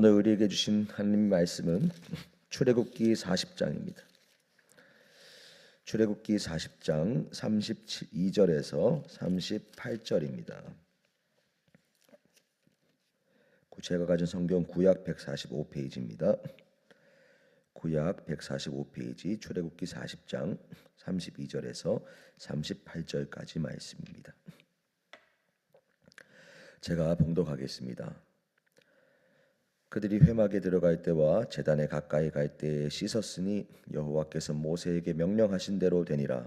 오늘 우리에게 주신 하나님 말씀은 출애굽기 40장입니다. 출애굽기 40장 32절에서 38절입니다. 제가 가진 성경 구약 145페이지입니다. 구약 145페이지 출애굽기 40장 32절에서 38절까지 말씀입니다. 제가 봉독하겠습니다. 그들이 회막에 들어갈 때와 제단에 가까이 갈 때에 씻었으니 여호와께서 모세에게 명령하신 대로 되니라.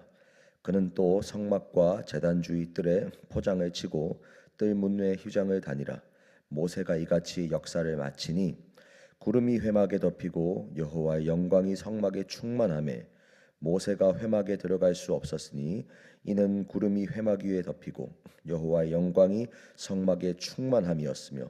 그는 또 성막과 제단 주위 뜰에 포장을 치고 뜰 문외 휴장을 다니라. 모세가 이같이 역사를 마치니 구름이 회막에 덮이고 여호와의 영광이 성막에 충만함에 모세가 회막에 들어갈 수 없었으니 이는 구름이 회막 위에 덮이고 여호와의 영광이 성막에 충만함이었으며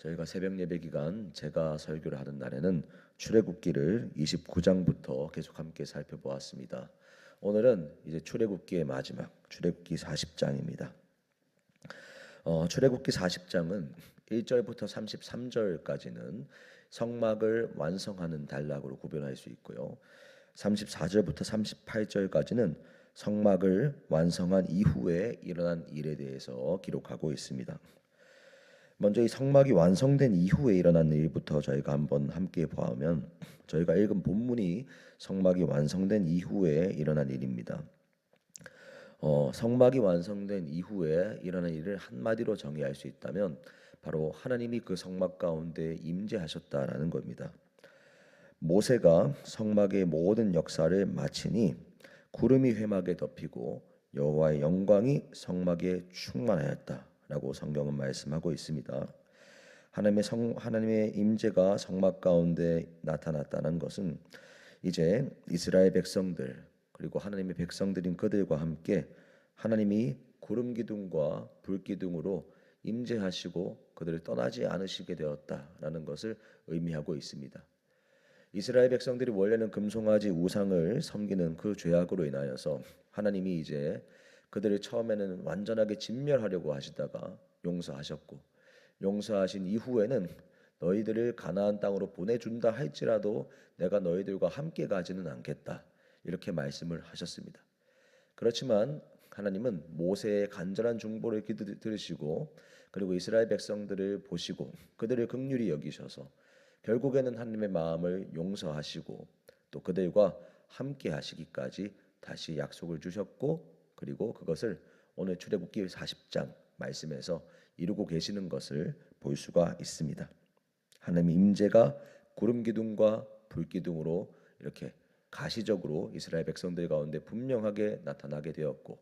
저희가 새벽 예배 기간 제가 설교를 하는 날에는 출애굽기를 29장부터 계속 함께 살펴보았습니다. 오늘은 이제 출애굽기의 마지막 출애굽기 40장입니다. 어, 출애굽기 40장은 1절부터 33절까지는 성막을 완성하는 단락으로 구별할 수 있고요. 34절부터 38절까지는 성막을 완성한 이후에 일어난 일에 대해서 기록하고 있습니다. 먼저 이 성막이 완성된 이후에 일어난 일부터 저희가 한번 함께 보면 저희가 읽은 본문이 성막이 완성된 이후에 일어난 일입니다. 어, 성막이 완성된 이후에 일어난 일을 한마디로 정의할 수 있다면 바로 하나님이 그 성막 가운데 임재하셨다라는 겁니다. 모세가 성막의 모든 역사를 마치니 구름이 회막에 덮이고 여호와의 영광이 성막에 충만하였다. 라고 성경은 말씀하고 있습니다. 하나님의 성 하나님의 임재가 성막 가운데 나타났다는 것은 이제 이스라엘 백성들 그리고 하나님의 백성들인 그들과 함께 하나님이 구름 기둥과 불 기둥으로 임재하시고 그들을 떠나지 않으시게 되었다라는 것을 의미하고 있습니다. 이스라엘 백성들이 원래는 금송아지 우상을 섬기는 그 죄악으로 인하여서 하나님이 이제 그들을 처음에는 완전하게 진멸하려고 하시다가 용서하셨고 용서하신 이후에는 너희들을 가나안 땅으로 보내준다 할지라도 내가 너희들과 함께 가지는 않겠다 이렇게 말씀을 하셨습니다. 그렇지만 하나님은 모세의 간절한 중보를 들으시고 그리고 이스라엘 백성들을 보시고 그들을 극률히 여기셔서 결국에는 하나님의 마음을 용서하시고 또 그들과 함께 하시기까지 다시 약속을 주셨고 그리고 그것을 오늘 출애굽기 40장 말씀에서 이루고 계시는 것을 볼 수가 있습니다. 하나님의 임재가 구름 기둥과 불 기둥으로 이렇게 가시적으로 이스라엘 백성들 가운데 분명하게 나타나게 되었고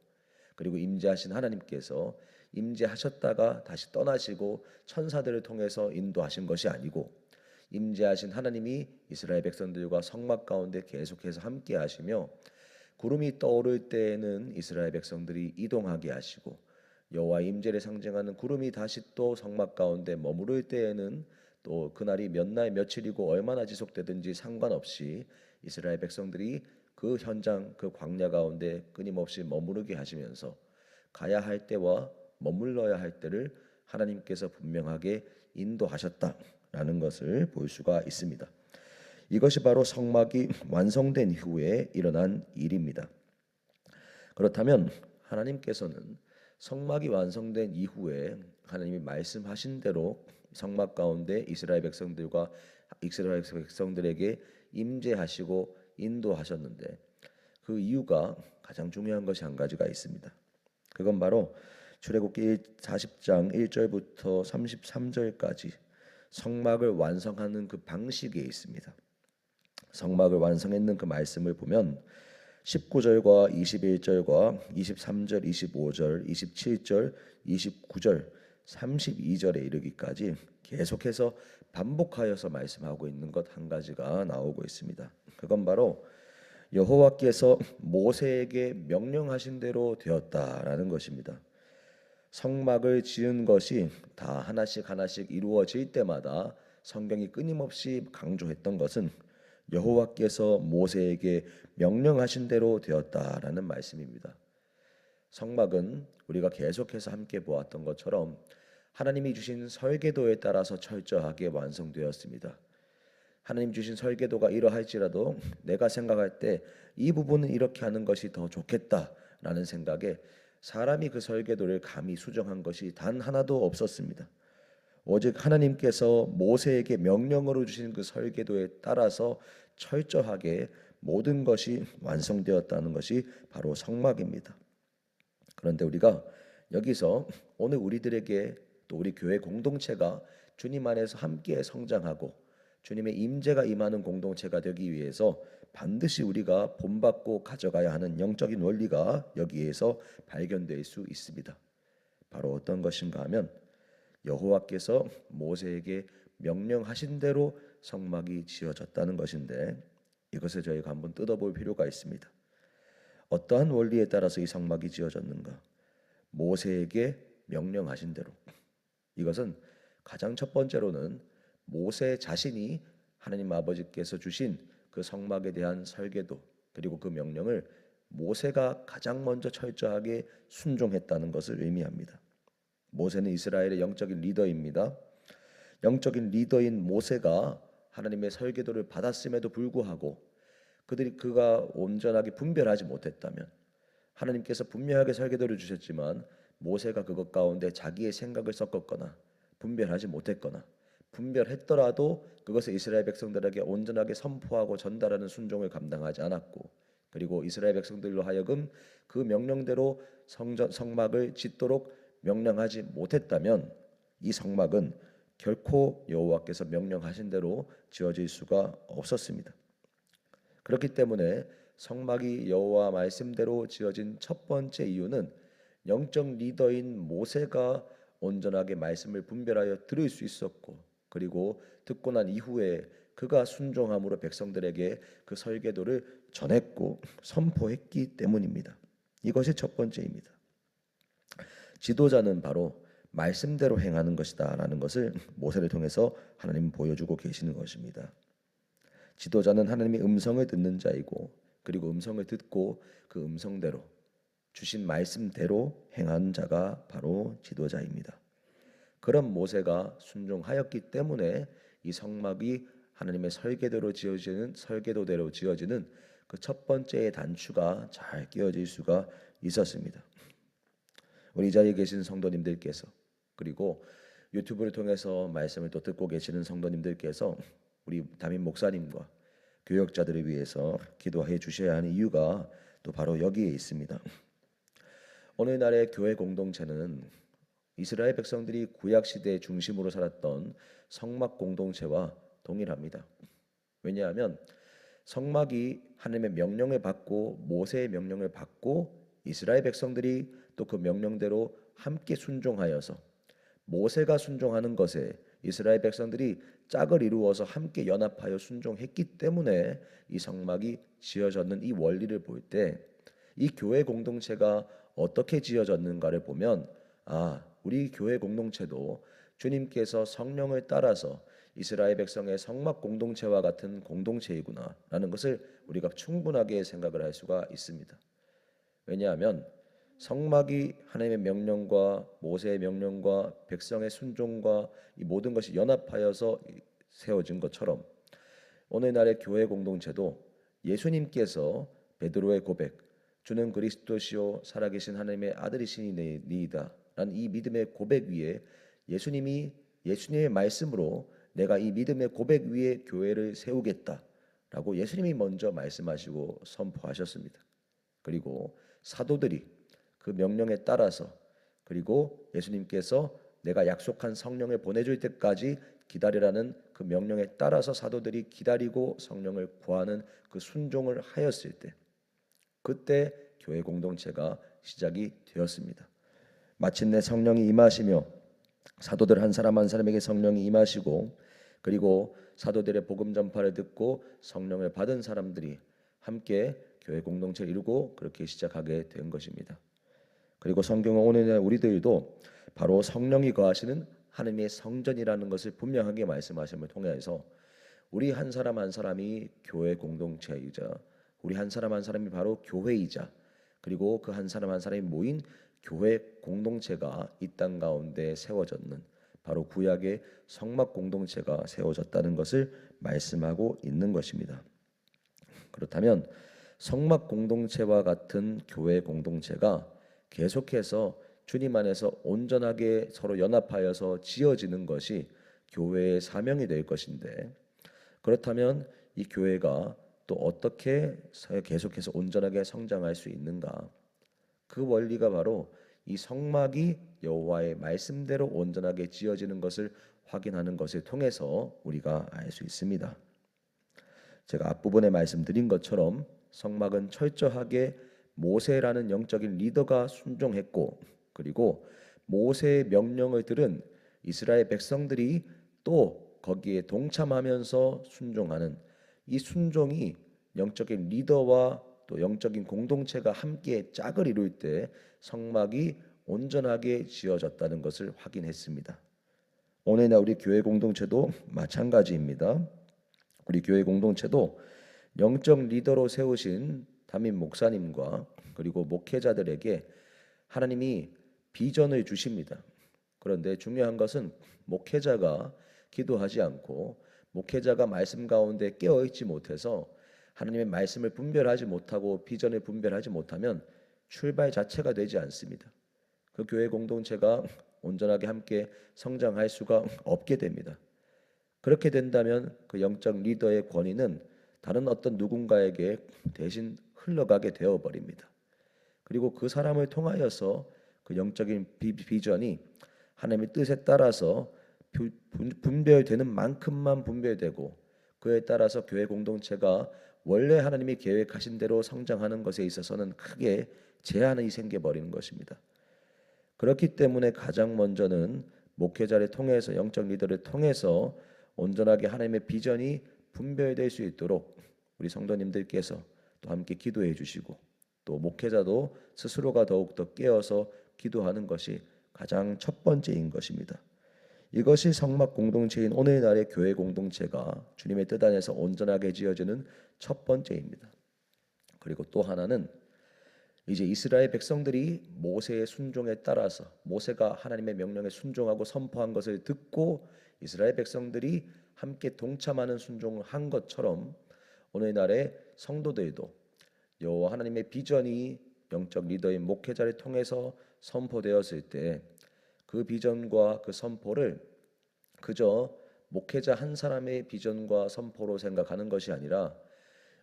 그리고 임재하신 하나님께서 임재하셨다가 다시 떠나시고 천사들을 통해서 인도하신 것이 아니고 임재하신 하나님이 이스라엘 백성들과 성막 가운데 계속해서 함께 하시며 구름이 떠오를 때에는 이스라엘 백성들이 이동하게 하시고 여호와 임재를 상징하는 구름이 다시 또 성막 가운데 머무를 때에는 또 그날이 몇 날 며칠이고 얼마나 지속되든지 상관없이 이스라엘 백성들이 그 현장 그 광야 가운데 끊임없이 머무르게 하시면서 가야 할 때와 머물러야 할 때를 하나님께서 분명하게 인도하셨다라는 것을 볼 수가 있습니다. 이것이 바로 성막이 완성된 후에 일어난 일입니다. 그렇다면 하나님께서는 성막이 완성된 이후에 하나님이 말씀하신 대로 성막 가운데 이스라엘 백성들과 이스라엘 백성들에게 임재하시고 인도하셨는데 그 이유가 가장 중요한 것이 한 가지가 있습니다. 그건 바로 출애굽기 40장 1절부터 33절까지 성막을 완성하는 그 방식에 있습니다. 성막을 완성했는 그 말씀을 보면 19절과 21절과 23절, 25절, 27절, 29절 32절에 이르기까지 계속해서 반복하여서 말씀하고 있는 것 한 가지가 나오고 있습니다. 그건 바로 여호와께서 모세에게 명령하신 대로 되었다라는 것입니다. 성막을 지은 것이 다 하나씩 하나씩 이루어질 때마다 성경이 끊임없이 강조했던 것은 여호와께서 모세에게 명령하신 대로 되었다라는 말씀입니다. 성막은 우리가 계속해서 함께 보았던 것처럼 하나님이 주신 설계도에 따라서 철저하게 완성되었습니다. 하나님 주신 설계도가 이러할지라도 내가 생각할 때 이 부분은 이렇게 하는 것이 더 좋겠다라는 생각에 사람이 그 설계도를 감히 수정한 것이 단 하나도 없었습니다. 오직 하나님께서 모세에게 명령으로 주신 그 설계도에 따라서 철저하게 모든 것이 완성되었다는 것이 바로 성막입니다. 그런데 우리가 여기서 오늘 우리들에게 또 우리 교회 공동체가 주님 안에서 함께 성장하고 주님의 임재가 임하는 공동체가 되기 위해서 반드시 우리가 본받고 가져가야 하는 영적인 원리가 여기에서 발견될 수 있습니다. 바로 어떤 것인가 하면 여호와께서 모세에게 명령하신 대로 성막이 지어졌다는 것인데 이것을 저희가 한번 뜯어볼 필요가 있습니다. 어떠한 원리에 따라서 이 성막이 지어졌는가? 모세에게 명령하신 대로. 이것은 가장 첫 번째로는 모세 자신이 하나님 아버지께서 주신 그 성막에 대한 설계도 그리고 그 명령을 모세가 가장 먼저 철저하게 순종했다는 것을 의미합니다. 모세는 이스라엘의 영적인 리더입니다. 영적인 리더인 모세가 하나님의 설계도를 받았음에도 불구하고 그들이 그가 온전하게 분별하지 못했다면 하나님께서 분명하게 설계도를 주셨지만 모세가 그것 가운데 자기의 생각을 섞었거나 분별하지 못했거나 분별했더라도 그것을 이스라엘 백성들에게 온전하게 선포하고 전달하는 순종을 감당하지 않았고 그리고 이스라엘 백성들로 하여금 그 명령대로 성전 성막을 짓도록 명령하지 못했다면 이 성막은 결코 여호와께서 명령하신 대로 지어질 수가 없었습니다. 그렇기 때문에 성막이 여호와 말씀대로 지어진 첫 번째 이유는 영적 리더인 모세가 온전하게 말씀을 분별하여 들을 수 있었고 그리고 듣고 난 이후에 그가 순종함으로 백성들에게 그 설계도를 전했고 선포했기 때문입니다. 이것이 첫 번째입니다. 지도자는 바로 말씀대로 행하는 것이다라는 것을 모세를 통해서 하나님 보여주고 계시는 것입니다. 지도자는 하나님의 음성을 듣는 자이고 그리고 음성을 듣고 그 음성대로 주신 말씀대로 행하는 자가 바로 지도자입니다. 그런 모세가 순종하였기 때문에 이 성막이 하나님의 설계대로 지어지는 설계도대로 지어지는 그 첫 번째의 단추가 잘 끼어질 수가 있었습니다. 우리 자리에 계신 성도님들께서 그리고 유튜브를 통해서 말씀을 또 듣고 계시는 성도님들께서 우리 담임 목사님과 교역자들을 위해서 기도해 주셔야 하는 이유가 또 바로 여기에 있습니다. 오늘날의 교회 공동체는 이스라엘 백성들이 구약 시대 중심으로 살았던 성막 공동체와 동일합니다. 왜냐하면 성막이 하나님의 명령을 받고 모세의 명령을 받고 이스라엘 백성들이 또 그 명령대로 함께 순종하여서 모세가 순종하는 것에 이스라엘 백성들이 짝을 이루어서 함께 연합하여 순종했기 때문에 이 성막이 지어졌는 이 원리를 볼 때 이 교회 공동체가 어떻게 지어졌는가를 보면 아 우리 교회 공동체도 주님께서 성령을 따라서 이스라엘 백성의 성막 공동체와 같은 공동체이구나라는 것을 우리가 충분하게 생각을 할 수가 있습니다. 왜냐하면 성막이 하나님의 명령과 모세의 명령과 백성의 순종과 이 모든 것이 연합하여서 세워진 것처럼 오늘날의 교회 공동체도 예수님께서 베드로의 고백 주는 그리스도시요 살아계신 하나님의 아들이시니이다 라는 이 믿음의 고백 위에 예수님이 예수님의 말씀으로 내가 이 믿음의 고백 위에 교회를 세우겠다라고 예수님이 먼저 말씀하시고 선포하셨습니다. 그리고 사도들이 그 명령에 따라서 그리고 예수님께서 내가 약속한 성령을 보내줄 때까지 기다리라는 그 명령에 따라서 사도들이 기다리고 성령을 구하는 그 순종을 하였을 때 그때 교회 공동체가 시작이 되었습니다. 마침내 성령이 임하시며 사도들 한 사람 한 사람에게 성령이 임하시고 그리고 사도들의 복음 전파를 듣고 성령을 받은 사람들이 함께 교회 공동체를 이루고 그렇게 시작하게 된 것입니다. 그리고 성경은 오늘 우리들도 바로 성령이 거하시는 하느님의 성전이라는 것을 분명하게 말씀하심을 통해서 우리 한 사람 한 사람이 교회 공동체이자 우리 한 사람 한 사람이 바로 교회이자 그리고 그 한 사람 한 사람이 모인 교회 공동체가 이 땅 가운데 세워졌는 바로 구약의 성막 공동체가 세워졌다는 것을 말씀하고 있는 것입니다. 그렇다면 성막 공동체와 같은 교회 공동체가 계속해서 주님 안에서 온전하게 서로 연합하여서 지어지는 것이 교회의 사명이 될 것인데 그렇다면 이 교회가 또 어떻게 계속해서 온전하게 성장할 수 있는가? 그 원리가 바로 이 성막이 여호와의 말씀대로 온전하게 지어지는 것을 확인하는 것을 통해서 우리가 알 수 있습니다. 제가 앞부분에 말씀드린 것처럼 성막은 철저하게 모세라는 영적인 리더가 순종했고 그리고 모세의 명령을 들은 이스라엘 백성들이 또 거기에 동참하면서 순종하는 이 순종이 영적인 리더와 또 영적인 공동체가 함께 짝을 이룰 때 성막이 온전하게 지어졌다는 것을 확인했습니다. 오늘날 우리 교회 공동체도 마찬가지입니다. 우리 교회 공동체도 영적 리더로 세우신 담임 목사님과 그리고 목회자들에게 하나님이 비전을 주십니다. 그런데 중요한 것은 목회자가 기도하지 않고 목회자가 말씀 가운데 깨어 있지 못해서 하나님의 말씀을 분별하지 못하고 비전을 분별하지 못하면 출발 자체가 되지 않습니다. 그 교회 공동체가 온전하게 함께 성장할 수가 없게 됩니다. 그렇게 된다면 그 영적 리더의 권위는 다른 어떤 누군가에게 대신 흘러가게 되어 버립니다. 그리고 그 사람을 통하여서 그 영적인 비전이 하나님의 뜻에 따라서 분별되는 만큼만 분별되고 그에 따라서 교회 공동체가 원래 하나님이 계획하신 대로 성장하는 것에 있어서는 크게 제한이 생겨 버리는 것입니다. 그렇기 때문에 가장 먼저는 목회자를 통해서 영적 리더를 통해서 온전하게 하나님의 비전이 분별될 수 있도록 우리 성도님들께서 또 함께 기도해 주시고 또 목회자도 스스로가 더욱 더 깨어서 기도하는 것이 가장 첫 번째인 것입니다. 이것이 성막 공동체인 오늘날의 교회 공동체가 주님의 뜻 안에서 온전하게 지어지는 첫 번째입니다. 그리고 또 하나는 이제 이스라엘 백성들이 모세의 순종에 따라서 모세가 하나님의 명령에 순종하고 선포한 것을 듣고 이스라엘 백성들이 함께 동참하는 순종을 한 것처럼 오늘날의 성도들도 여호와 하나님의 비전이 영적 리더인 목회자를 통해서 선포되었을 때 그 비전과 그 선포를 그저 목회자 한 사람의 비전과 선포로 생각하는 것이 아니라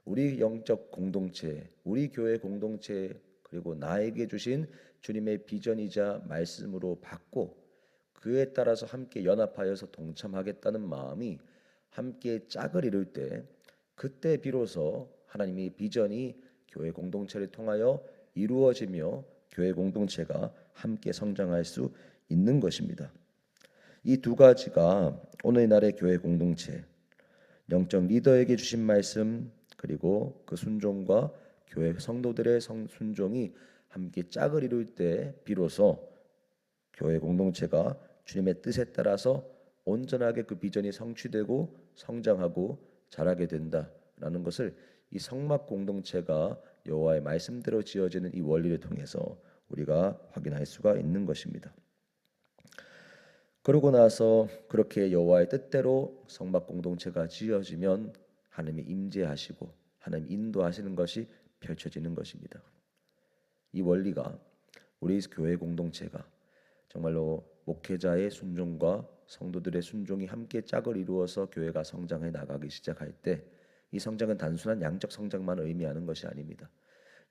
우리 영적 공동체, 우리 교회 공동체 그리고 나에게 주신 주님의 비전이자 말씀으로 받고 그에 따라서 함께 연합하여서 동참하겠다는 마음이 함께 짝을 이룰 때 그때 비로소 하나님의 비전이 교회 공동체를 통하여 이루어지며 교회 공동체가 함께 성장할 수 있는 것입니다. 이 두 가지가 오늘날의 교회 공동체 영적 리더에게 주신 말씀 그리고 그 순종과 교회 성도들의 성, 순종이 함께 짝을 이룰 때 비로소 교회 공동체가 주님의 뜻에 따라서 온전하게 그 비전이 성취되고 성장하고 자라게 된다라는 것을 이 성막 공동체가 여호와의 말씀대로 지어지는 이 원리를 통해서 우리가 확인할 수가 있는 것입니다. 그러고 나서 그렇게 여호와의 뜻대로 성막 공동체가 지어지면 하나님이 임재하시고 하나님 인도하시는 것이 펼쳐지는 것입니다. 이 원리가 우리 교회 공동체가 정말로 목회자의 순종과 성도들의 순종이 함께 짝을 이루어서 교회가 성장해 나가기 시작할 때 이 성장은 단순한 양적 성장만 의미하는 것이 아닙니다.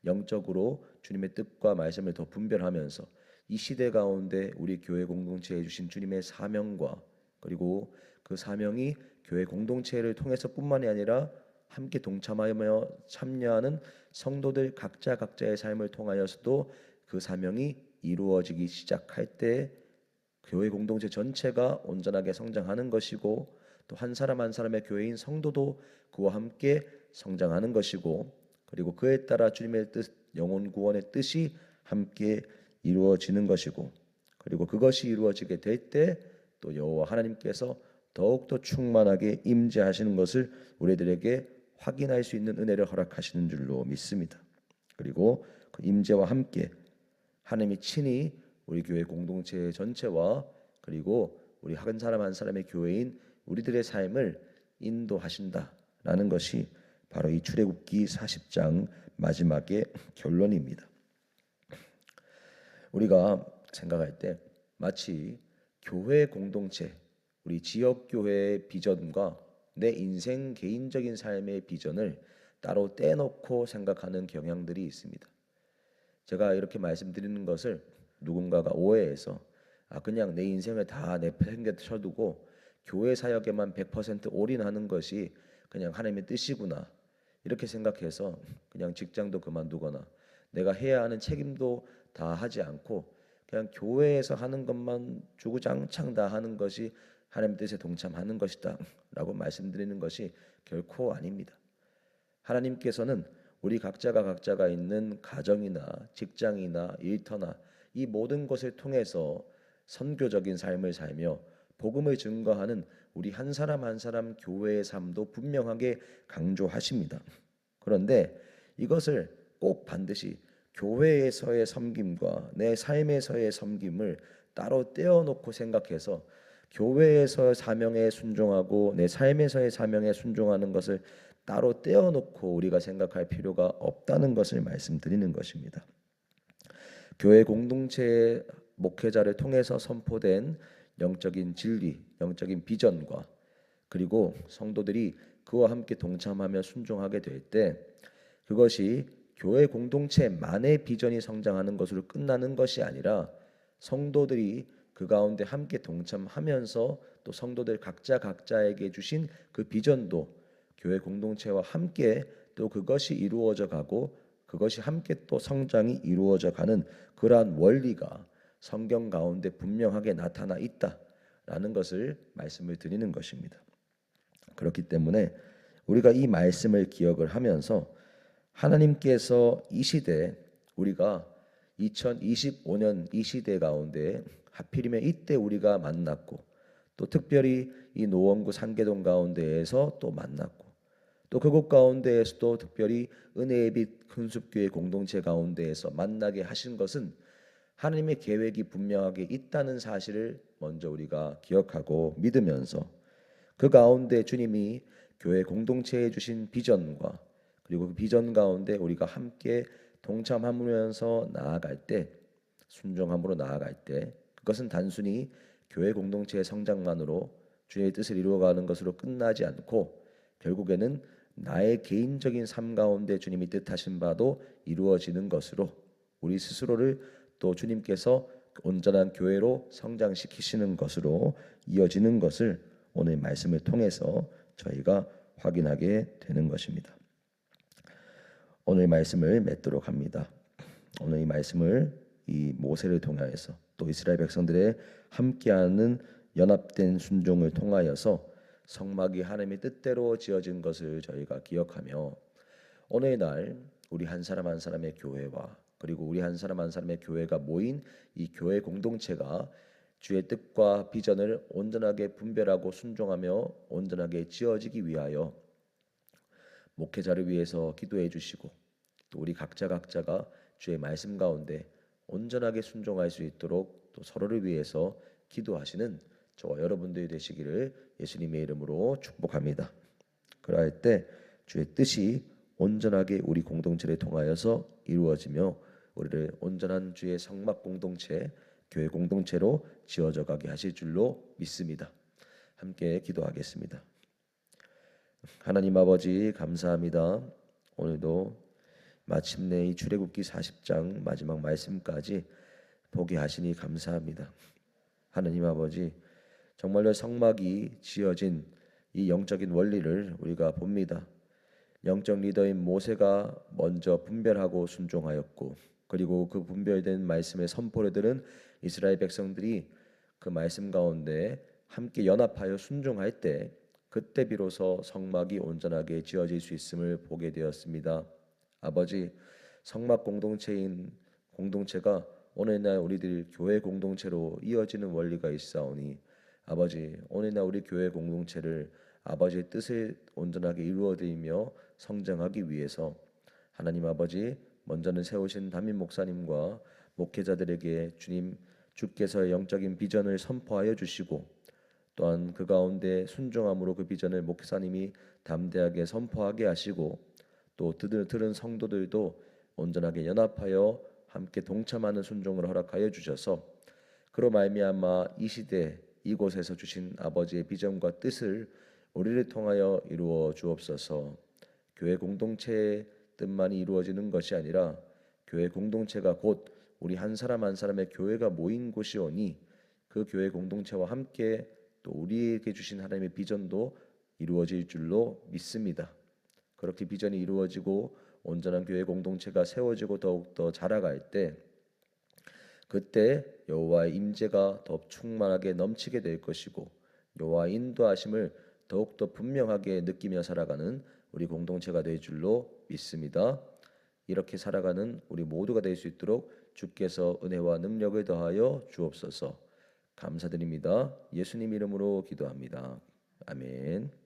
영적으로 주님의 뜻과 말씀을 더 분별하면서 이 시대 가운데 우리 교회 공동체에 주신 주님의 사명과 그리고 그 사명이 교회 공동체를 통해서뿐만이 아니라 함께 동참하며 참여하는 성도들 각자 각자의 삶을 통하여서도 그 사명이 이루어지기 시작할 때 교회 공동체 전체가 온전하게 성장하는 것이고 또 한 사람 한 사람의 교회인 성도도 그와 함께 성장하는 것이고 그리고 그에 따라 주님의 뜻 영혼 구원의 뜻이 함께 이루어지는 것이고 그리고 그것이 이루어지게 될 때 또 여호와 하나님께서 더욱더 충만하게 임재하시는 것을 우리들에게 확인할 수 있는 은혜를 허락하시는 줄로 믿습니다. 그리고 그 임재와 함께 하나님이 친히 우리 교회 공동체 전체와 그리고 우리 한 사람 한 사람의 교회인 우리들의 삶을 인도하신다라는 것이 바로 이 출애굽기 40장 마지막의 결론입니다. 우리가 생각할 때 마치 교회 공동체, 우리 지역 교회의 비전과 내 인생 개인적인 삶의 비전을 따로 떼놓고 생각하는 경향들이 있습니다. 제가 이렇게 말씀드리는 것을 누군가가 오해해서 아 그냥 내 인생을 다 내팽개 쳐두고 교회 사역에만 100% 올인하는 것이 그냥 하나님의 뜻이구나 이렇게 생각해서 그냥 직장도 그만두거나 내가 해야 하는 책임도 다 하지 않고 그냥 교회에서 하는 것만 주구장창 다 하는 것이 하나님 뜻에 동참하는 것이다라고 말씀드리는 것이 결코 아닙니다. 하나님께서는 우리 각자가 각자가 있는 가정이나 직장이나 일터나 이 모든 것을 통해서 선교적인 삶을 살며 복음을 증거하는 우리 한 사람 한 사람 교회의 삶도 분명하게 강조하십니다. 그런데 이것을 꼭 반드시 교회에서의 섬김과 내 삶에서의 섬김을 따로 떼어놓고 생각해서 교회에서 사명에 순종하고 내 삶에서의 사명에 순종하는 것을 따로 떼어놓고 우리가 생각할 필요가 없다는 것을 말씀드리는 것입니다. 교회 공동체의 목회자를 통해서 선포된 영적인 진리, 영적인 비전과 그리고 성도들이 그와 함께 동참하며 순종하게 될 때 그것이 교회 공동체만의 비전이 성장하는 것으로 끝나는 것이 아니라 성도들이 그 가운데 함께 동참하면서 또 성도들 각자 각자에게 주신 그 비전도 교회 공동체와 함께 또 그것이 이루어져 가고 그것이 함께 또 성장이 이루어져 가는 그러한 원리가 성경 가운데 분명하게 나타나 있다라는 것을 말씀을 드리는 것입니다. 그렇기 때문에 우리가 이 말씀을 기억을 하면서 하나님께서 이 시대 우리가 2025년 이 시대 가운데 하필이면 이때 우리가 만났고 또 특별히 이 노원구 상계동 가운데에서 또 만났고 또 그곳 가운데에서도 특별히 은혜의 빛 큰숲교회 공동체 가운데에서 만나게 하신 것은 하나님의 계획이 분명하게 있다는 사실을 먼저 우리가 기억하고 믿으면서 그 가운데 주님이 교회 공동체에 주신 비전과 그리고 그 비전 가운데 우리가 함께 동참하면서 나아갈 때 순종함으로 나아갈 때 그것은 단순히 교회 공동체의 성장만으로 주의 뜻을 이루어가는 것으로 끝나지 않고 결국에는 나의 개인적인 삶 가운데 주님이 뜻하신 바도 이루어지는 것으로 우리 스스로를 또 주님께서 온전한 교회로 성장시키시는 것으로 이어지는 것을 오늘 말씀을 통해서 저희가 확인하게 되는 것입니다. 오늘 말씀을 맺도록 합니다. 오늘 이 말씀을 이 모세를 통하여서 또 이스라엘 백성들의 함께하는 연합된 순종을 통하여서 성막이 하나님의 뜻대로 지어진 것을 저희가 기억하며 오늘날 우리 한 사람 한 사람의 교회와 그리고 우리 한 사람 한 사람의 교회가 모인 이 교회 공동체가 주의 뜻과 비전을 온전하게 분별하고 순종하며 온전하게 지어지기 위하여 목회자를 위해서 기도해 주시고 또 우리 각자 각자가 주의 말씀 가운데 온전하게 순종할 수 있도록 또 서로를 위해서 기도하시는 저와 여러분들이 되시기를 예수님의 이름으로 축복합니다. 그러할 때 주의 뜻이 온전하게 우리 공동체를 통하여서 이루어지며 우리를 온전한 주의 성막 공동체, 교회 공동체로 지어져 가게 하실 줄로 믿습니다. 함께 기도하겠습니다. 하나님 아버지 감사합니다. 오늘도 마침내 이 출애굽기 40장 마지막 말씀까지 보게 하시니 감사합니다. 하나님 아버지 정말로 성막이 지어진 이 영적인 원리를 우리가 봅니다. 영적 리더인 모세가 먼저 분별하고 순종하였고 그리고 그 분별된 말씀의 선포를 들은 이스라엘 백성들이 그 말씀 가운데 함께 연합하여 순종할 때 그때 비로소 성막이 온전하게 지어질 수 있음을 보게 되었습니다. 아버지 성막 공동체인 공동체가 오늘날 우리들 교회 공동체로 이어지는 원리가 있사오니 아버지 오늘날 우리 교회 공동체를 아버지의 뜻을 온전하게 이루어드리며 성장하기 위해서 하나님 아버지 먼저는 세우신 담임 목사님과 목회자들에게 주님 주께서 영적인 비전을 선포하여 주시고 또한 그 가운데 순종함으로 그 비전을 목사님이 담대하게 선포하게 하시고 또 들은 성도들도 온전하게 연합하여 함께 동참하는 순종을 허락하여 주셔서 그로 말미암아 이 시대 이곳에서 주신 아버지의 비전과 뜻을 우리를 통하여 이루어 주옵소서. 교회 공동체의 뜻만이 이루어지는 것이 아니라 교회 공동체가 곧 우리 한 사람 한 사람의 교회가 모인 곳이오니 그 교회 공동체와 함께 또 우리에게 주신 하나님의 비전도 이루어질 줄로 믿습니다. 그렇게 비전이 이루어지고 온전한 교회 공동체가 세워지고 더욱 더 자라갈 때 그때 여호와의 임재가 더 충만하게 넘치게 될 것이고 여호와의 인도하심을 더욱더 분명하게 느끼며 살아가는 우리 공동체가 될 줄로 믿습니다. 이렇게 살아가는 우리 모두가 될 수 있도록 주께서 은혜와 능력을 더하여 주옵소서. 감사드립니다. 예수님 이름으로 기도합니다. 아멘.